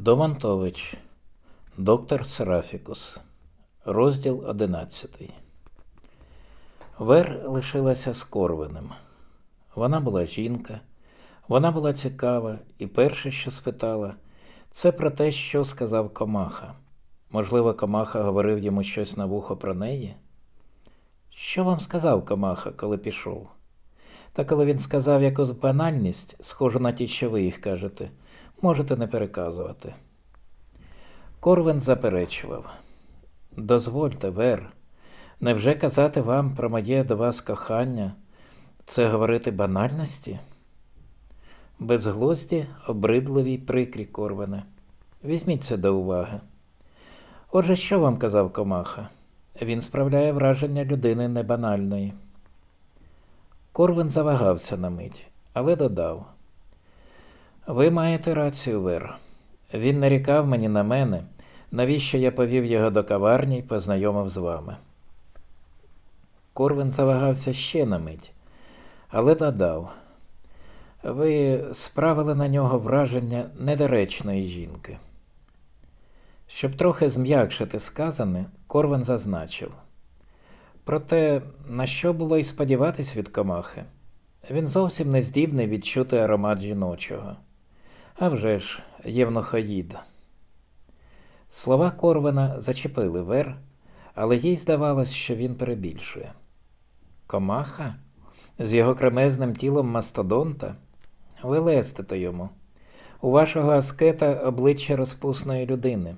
Домантович, доктор Серафікус, розділ 11. Вер лишилася з. Вона була жінка, вона була цікава, і перше, що спитала, це про те, що сказав Комаха. Можливо, Комаха говорив йому щось на вухо про неї? Що вам сказав Комаха, коли пішов? Та коли він сказав якусь банальність, схожу на ті, що ви їх кажете, можете не переказувати. Корвин заперечував. Дозвольте, Вер, невже казати вам про моє до вас кохання, це говорити банальності? Безглузді, обридливі прикрі Корвине. Візьміть це до уваги. Отже, що вам казав Комаха? Він справляє враження людини небанальної. Корвин завагався на мить, але додав. Ви маєте рацію, Вер. Він нарікав мені на мене, навіщо я повів його до каварні і познайомив з вами. Корвин завагався ще на мить, але додав. Ви справили на нього враження недоречної жінки. Щоб трохи зм'якшити сказане, Корвин зазначив. Проте, на що було й сподіватись від комахи? Він зовсім не здібний відчути аромат жіночого. А вже ж, євнохоїд. Слова Корвина зачепили Вер, але їй здавалось, що він перебільшує. Комаха? З його кремезним тілом мастодонта? Ви лестите йому. У вашого аскета обличчя розпусної людини.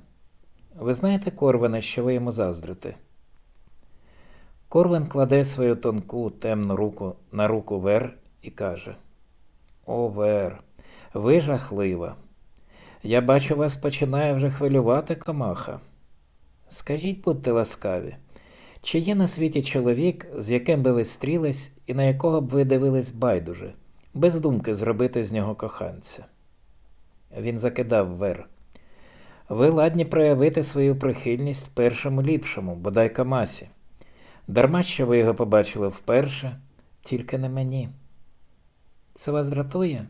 Ви знаєте, Корвине, що ви йому заздрите? Корвин кладе свою тонку темну руку на руку Вер і каже: О, Вер, ви жахлива. Я бачу, вас починає вже хвилювати комаха. Скажіть, будьте ласкаві, чи є на світі чоловік, з яким би ви стрілись і на якого б ви дивились байдуже, без думки зробити з нього коханця? Він закидав Вер. Ви ладні проявити свою прихильність першому ліпшому, бодай Камасі. Дарма що ви його побачили вперше, тільки не мені. Це вас дратує?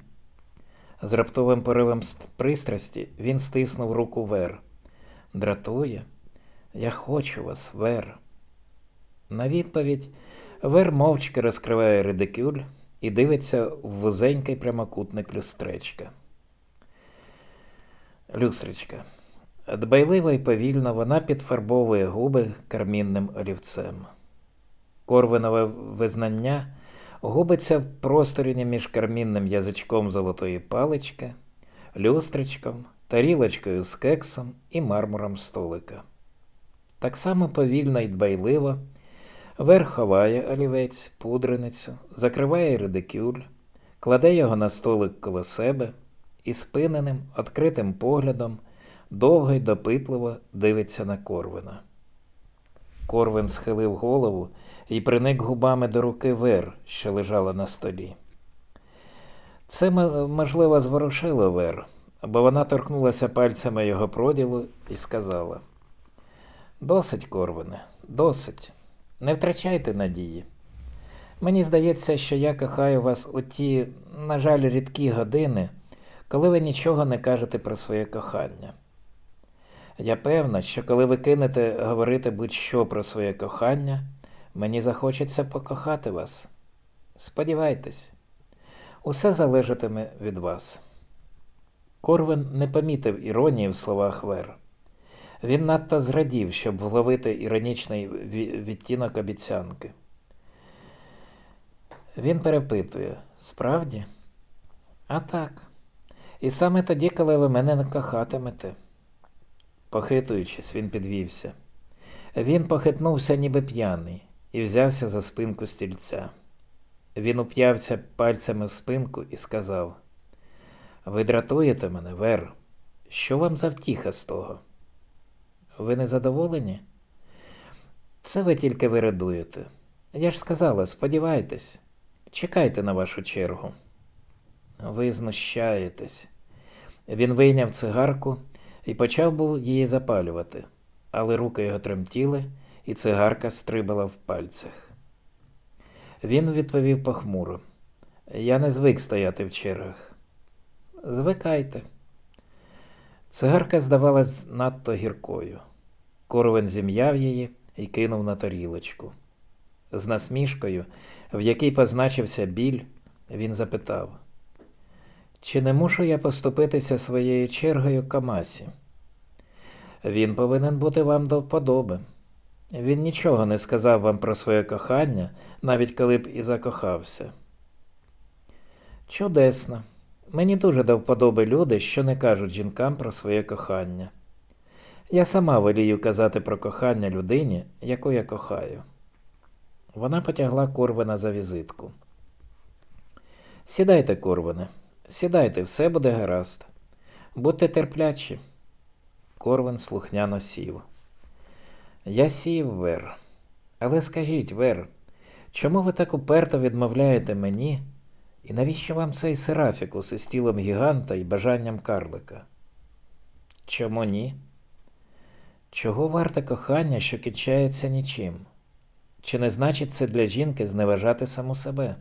З раптовим поривом пристрасті він стиснув руку Вер. Дратує? Я хочу вас, Вер. На відповідь Вер мовчки розкриває редикюль і дивиться в вузенький прямокутник люстречка. Люстричка. Дбайливо і повільно вона підфарбовує губи кармінним олівцем. Корвинове визнання губиться в просторі між кармінним язичком золотої палички, люстричком, тарілочкою з кексом і мармуром столика. Так само повільно і дбайливо верх ховає олівець, пудреницю, закриває редикюль, кладе його на столик коло себе і спиненим, відкритим поглядом довго й допитливо дивиться на Корвина. Корвин схилив голову і приник губами до руки Вер, що лежала на столі. Це, можливо, зворушило Вер, бо вона торкнулася пальцями його проділу і сказала: Досить, Корвине, досить. Не втрачайте надії. Мені здається, що я кохаю вас у ті, на жаль, рідкі години, коли ви нічого не кажете про своє кохання. Я певна, що коли ви кинете говорити будь-що про своє кохання, мені захочеться покохати вас. Сподівайтесь, усе залежатиме від вас. Корвин не помітив іронії в словах Вер. Він надто зрадів, щоб вловити іронічний відтінок обіцянки. Він перепитує справді? А так. І саме тоді, коли ви мене не кохатимете. Похитуючись, він підвівся. Він похитнувся, ніби п'яний, і взявся за спинку стільця. Він уп'явся пальцями в спинку і сказав: Ви дратуєте мене, Вер. Що вам за втіха з того? Ви не задоволені? Це ви тільки вирадуєте. Я ж сказала, сподівайтесь, чекайте на вашу чергу. Ви знущаєтесь. Він вийняв цигарку і почав був її запалювати, але руки його тремтіли, і цигарка стрибала в пальцях. Він відповів похмуро: Я не звик стояти в чергах. Звикайте. Цигарка здавалась надто гіркою. Корвин зім'яв її і кинув на тарілочку. З насмішкою, в якій позначився біль, він запитав: Чи не мушу я поступитися своєю чергою Камасі? Він повинен бути вам до вподоби. Він нічого не сказав вам про своє кохання, навіть коли б і закохався. Чудесно. Мені дуже до вподоби люди, що не кажуть жінкам про своє кохання. Я сама волію казати про кохання людині, яку я кохаю. Вона потягла Корвина за візитку. Сідайте, Корвине, сідайте, все буде гаразд. Будьте терплячі. Корвин слухняно сів. Я сів, Вер. Але скажіть, Вер, чому ви так уперто відмовляєте мені? І навіщо вам цей серафікус із тілом гіганта і бажанням карлика? Чому ні? Чого варте кохання, що кінчається нічим? Чи не значить це для жінки зневажати саму себе?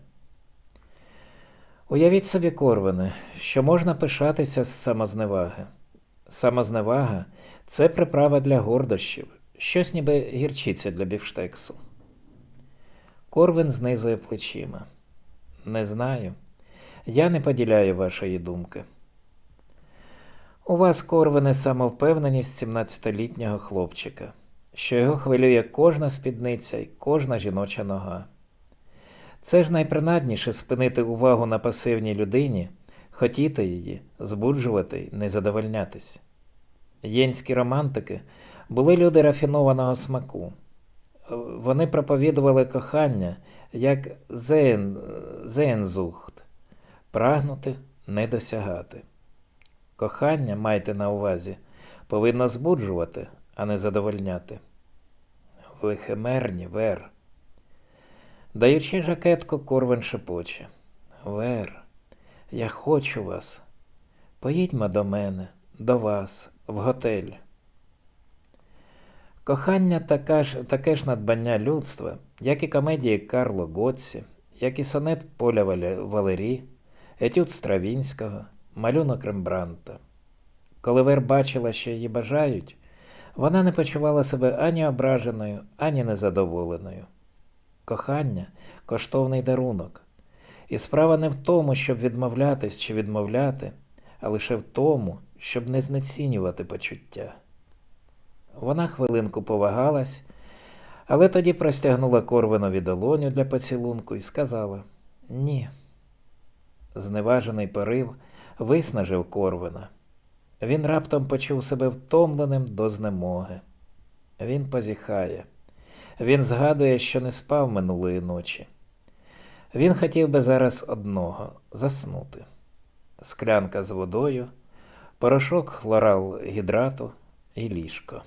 Уявіть собі, Корвине, що можна пишатися з самозневаги. Самозневага це приправа для гордощів, щось ніби гірчиця для бівштексу. Корвин знизує плечима. Не знаю. Я не поділяю вашої думки. У вас, Корвине, самовпевненість 17-літнього хлопчика, що його хвилює кожна спідниця і кожна жіноча нога. Це ж найпринадніше спинити увагу на пасивній людині, хотіти її, збуджувати не задовольнятись. Єнські романтики були люди рафінованого смаку. Вони проповідували кохання як зейн, зейнзухт прагнути не досягати. Кохання, майте на увазі, повинно збуджувати, а не задовольняти. Ви химерні, Вер. Даючи жакетку, Корвин шепоче. Вер, я хочу вас. Поїдьмо до мене, до вас, в готель. Кохання така ж, таке ж надбання людства, як і комедії Карло Готсі, як і сонет Поля Валері, етюд Стравінського, малюнок Рембранта. Коли Вер бачила, що її бажають, вона не почувала себе ані ображеною, ані незадоволеною. Кохання коштовний дарунок. І справа не в тому, щоб відмовлятись чи відмовляти, а лише в тому, щоб не знецінювати почуття. Вона хвилинку повагалась, але тоді простягнула Корвинові долоню для поцілунку і сказала ні. Зневажений порив виснажив Корвина. Він раптом почув себе втомленим до знемоги. Він позіхає. Він згадує, що не спав минулої ночі. Він хотів би зараз одного заснути. Склянка з водою, порошок хлорал гідрату і ліжко.